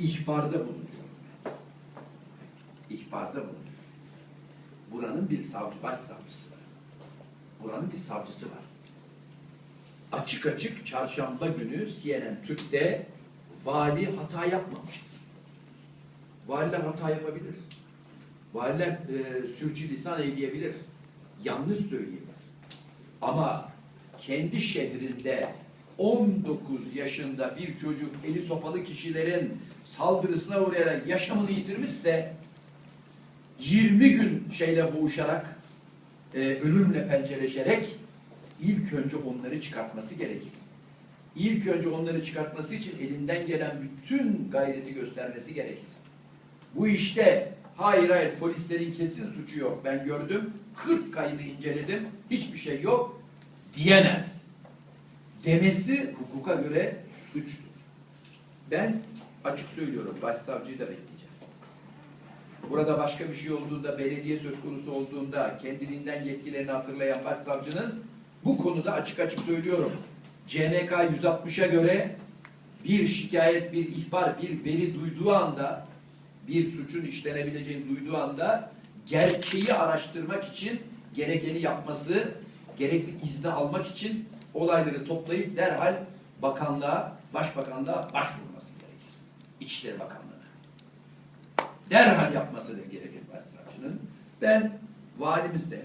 ihbarda bulunuyorum ben. İhbarda bulunuyorum. Buranın bir savcı, başsavcısı var. Buranın bir savcısı var. Açık açık çarşamba günü CNN Türk'te vali hata yapmamıştır. Valiler hata yapabilir. Valiler e, sürçülisan eyleyebilir. Yanlış söyleyebilir. Ama kendi şehrinde 19 yaşında bir çocuk eli sopalı kişilerin saldırısına uğrayarak yaşamını yitirmişse 20 gün şeyle boğuşarak e, ölümle pencereleşerek ilk önce onları çıkartması gerekir. İlk önce onları çıkartması için elinden gelen bütün gayreti göstermesi gerekir. Bu işte hayır hayır polislerin kesin suçu yok. Ben gördüm 40 kaydı inceledim hiçbir şey yok diyemez. Demesi hukuka göre suçtur. Ben açık söylüyorum başsavcıyı da bekleyeceğiz. Burada başka bir şey olduğunda, belediye söz konusu olduğunda kendiliğinden yetkilerini hatırlayan başsavcının bu konuda açık açık söylüyorum. CMK 160'a göre bir şikayet, bir ihbar, bir veri duyduğu anda bir suçun işlenebileceğini duyduğu anda gerçeği araştırmak için gerekeni yapması, gerekli izni almak için olayları toplayıp derhal bakanlığa, başbakanlığa başvurması gerekir. İçişleri Bakanlığı'na. Derhal yapması da gerekir başsavcının. Ben valimiz de,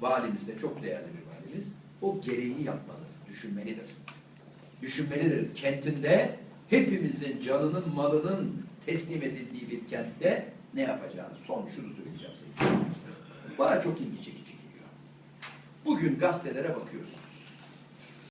valimiz de çok değerli bir valimiz, o gereğini yapmalıdır, düşünmelidir. Düşünmelidir. Kentinde hepimizin canının, malının teslim edildiği bir kentte ne yapacağını son şunu söyleyeceğim arkadaşlar. Bana çok ilgi çekici geliyor. Bugün gazetelere bakıyorsun.